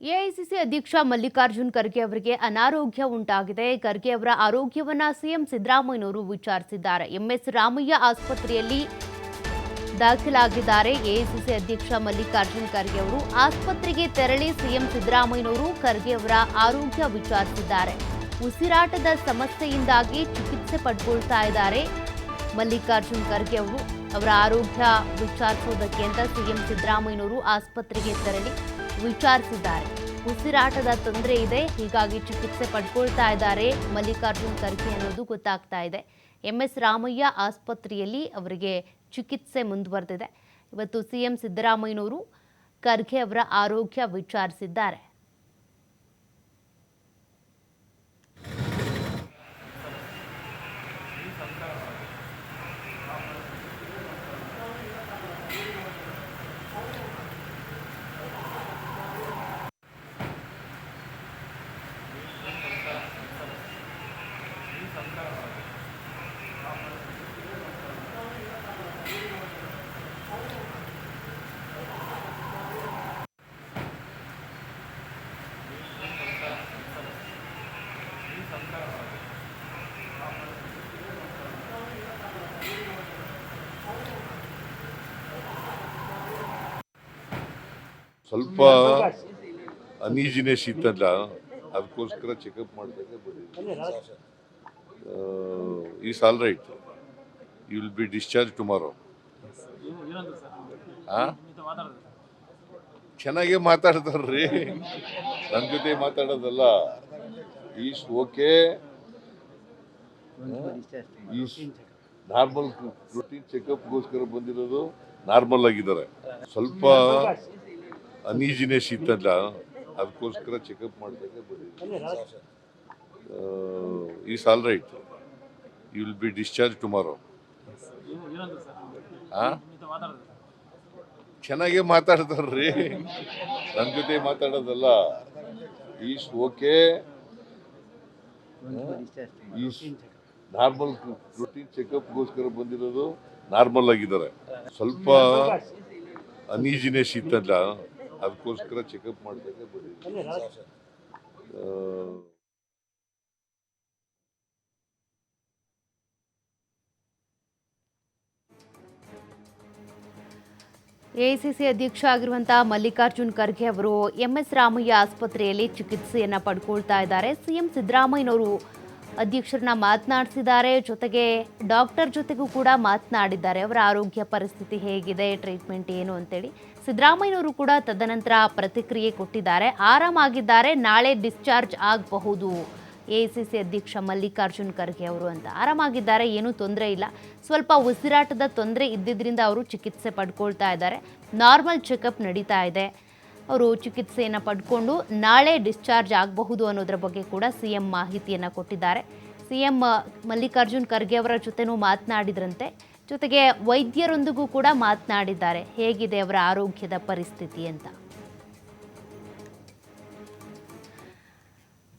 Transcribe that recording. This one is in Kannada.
ಎಐಸಿಸಿ ಅಧ್ಯಕ್ಷ ಮಲ್ಲಿಕಾರ್ಜುನ್ ಖರ್ಗೆ ಅವರಿಗೆ ಅನಾರೋಗ್ಯ ಉಂಟಾಗಿದೆ. ಖರ್ಗೆ ಅವರ ಆರೋಗ್ಯವನ್ನ ಸಿಎಂ ಸಿದ್ದರಾಮಯ್ಯನವರು ವಿಚಾರಿಸಿದ್ದಾರೆ. ಎಂಎಸ್ ರಾಮಯ್ಯ ಆಸ್ಪತ್ರೆಯಲ್ಲಿ ದಾಖಲಾಗಿದ್ದಾರೆ. ಎಐಸಿಸಿ ಅಧ್ಯಕ್ಷ ಮಲ್ಲಿಕಾರ್ಜುನ್ ಖರ್ಗೆ ಅವರು ಆಸ್ಪತ್ರೆಗೆ ತೆರಳಿ ಸಿಎಂ ಸಿದ್ದರಾಮಯ್ಯನವರು ಖರ್ಗೆ ಅವರ ಆರೋಗ್ಯ ವಿಚಾರಿಸಿದ್ದಾರೆ. ಉಸಿರಾಟದ ಸಮಸ್ಯೆಯಿಂದಾಗಿ ಚಿಕಿತ್ಸೆ ಪಡ್ಕೊಳ್ತಾ ಇದ್ದಾರೆ. ಮಲ್ಲಿಕಾರ್ಜುನ್ ಖರ್ಗೆ ಅವರು ಅವರ ಆರೋಗ್ಯ ವಿಚಾರಿಸುವುದಕ್ಕೆ ಅಂತ ಸಿಎಂ ಸಿದ್ದರಾಮಯ್ಯನವರು ಆಸ್ಪತ್ರೆಗೆ ತೆರಳಿ ವಿಚಾರಿಸಿದ್ದಾರೆ. ಉಸಿರಾಟದ ತೊಂದರೆ ಇದೆ, ಹೀಗಾಗಿ ಚಿಕಿತ್ಸೆ ಪಡ್ಕೊಳ್ತಾ ಇದ್ದಾರೆ ಮಲ್ಲಿಕಾರ್ಜುನ್ ಖರ್ಗೆ ಅನ್ನೋದು ಗೊತ್ತಾಗ್ತಾ ಇದೆ. ಎಂ ಎಸ್ ರಾಮಯ್ಯ ಆಸ್ಪತ್ರೆಯಲ್ಲಿ ಅವರಿಗೆ ಚಿಕಿತ್ಸೆ ಮುಂದುವರೆದಿದೆ. ಇವತ್ತು ಸಿಎಂ ಸಿದ್ದರಾಮಯ್ಯನವರು ಖರ್ಗೆ ಅವರ ಆರೋಗ್ಯ ವಿಚಾರಿಸಿದ್ದಾರೆ. ಸ್ವಲ್ಪ ಅನೀಜಿನೆಸ್ ಇತ್ತಲ್ಲ ಅದಕ್ಕೋಸ್ಕರ ಚೆಕಪ್ ಮಾಡಿದಾಗ ಈ all right you will be discharge tomorrow ಚೆನ್ನಾಗೇ ಮಾತಾಡ್ತಾರ್ರಿ. ನನ್ನ ಜೊತೆ ಮಾತಾಡೋದಲ್ಲ. Is okay is normal protein ಚೆಕಪ್ಗೋಸ್ಕರ ಬಂದಿರೋದು. ನಾರ್ಮಲ್ ಆಗಿದ್ದಾರೆ. ಸ್ವಲ್ಪ ಅನೀಜಿನೆಸ್ ಇತ್ತಲ್ಲ ಅದಕ್ಕೋಸ್ಕರ ಚೆಕಪ್ ಮಾಡಿದಾಗ is all right you will be discharge tomorrow ಚೆನ್ನಾಗೇ ಮಾತಾಡ್ತಾರ್ರಿ. ನನ್ನ ಜೊತೆ ಮಾತಾಡೋದಲ್ಲ. Is okay is normal protein ಚೆಕಪ್ಗೋಸ್ಕರ ಬಂದಿರೋದು ನಾರ್ಮಲ್ ಆಗಿದ್ದಾರೆ. ಸ್ವಲ್ಪ ಅನೀಜಿನೆಸ್ ಇತ್ತಲ್ಲ ಅದಕ್ಕೋಸ್ಕರ ಚೆಕಪ್ ಮಾಡಿದಾಗ ಎಐಸಿಸಿ ಅಧ್ಯಕ್ಷ ಆಗಿರುವಂತಹ ಮಲ್ಲಿಕಾರ್ಜುನ್ ಖರ್ಗೆ ಅವರು ಎಂಎಸ್ ರಾಮಯ್ಯ ಆಸ್ಪತ್ರೆಯಲ್ಲಿ ಚಿಕಿತ್ಸೆಯನ್ನ ಪಡ್ಕೊಳ್ತಾ ಇದ್ದಾರೆ. ಸಿಎಂ ಸಿದ್ದರಾಮಯ್ಯನವರು ಅಧ್ಯಕ್ಷರನ್ನ ಮಾತನಾಡಿಸಿದ್ದಾರೆ. ಜೊತೆಗೆ ಡಾಕ್ಟರ್ ಜೊತೆಗೂ ಕೂಡ ಮಾತನಾಡಿದ್ದಾರೆ. ಅವರ ಆರೋಗ್ಯ ಪರಿಸ್ಥಿತಿ ಹೇಗಿದೆ, ಟ್ರೀಟ್ಮೆಂಟ್ ಏನು ಅಂತೇಳಿ. ಸಿದ್ದರಾಮಯ್ಯನವರು ಕೂಡ ತದನಂತರ ಪ್ರತಿಕ್ರಿಯೆ ಕೊಟ್ಟಿದ್ದಾರೆ. ಆರಾಮಾಗಿದ್ದಾರೆ, ನಾಳೆ ಡಿಸ್ಚಾರ್ಜ್ ಆಗಬಹುದು. ಎ ಸಿ ಸಿ ಅಧ್ಯಕ್ಷ ಮಲ್ಲಿಕಾರ್ಜುನ್ ಖರ್ಗೆ ಅವರು ಅಂತ. ಆರಾಮಾಗಿದ್ದಾರೆ, ಏನೂ ತೊಂದರೆ ಇಲ್ಲ. ಸ್ವಲ್ಪ ಉಸಿರಾಟದ ತೊಂದರೆ ಇದ್ದಿದ್ದರಿಂದ ಅವರು ಚಿಕಿತ್ಸೆ ಪಡ್ಕೊಳ್ತಾ ಇದ್ದಾರೆ. ನಾರ್ಮಲ್ ಚೆಕಪ್ ನಡೀತಾ ಇದೆ. ಅವರು ಚಿಕಿತ್ಸೆಯನ್ನು ಪಡ್ಕೊಂಡು ನಾಳೆ ಡಿಸ್ಚಾರ್ಜ್ ಆಗಬಹುದು ಅನ್ನೋದ್ರ ಬಗ್ಗೆ ಕೂಡ ಸಿ ಎಂ ಮಾಹಿತಿಯನ್ನು ಕೊಟ್ಟಿದ್ದಾರೆ. ಸಿ ಎಂ ಮಲ್ಲಿಕಾರ್ಜುನ್ ಖರ್ಗೆ ಅವರ ಜೊತೆನೂ ಮಾತನಾಡಿದ್ರಂತೆ. ಜೊತೆಗೆ ವೈದ್ಯರೊಂದಿಗೂ ಕೂಡ ಮಾತನಾಡಿದ್ದಾರೆ. ಹೇಗಿದೆ ಅವರ ಆರೋಗ್ಯದ ಪರಿಸ್ಥಿತಿ ಅಂತ?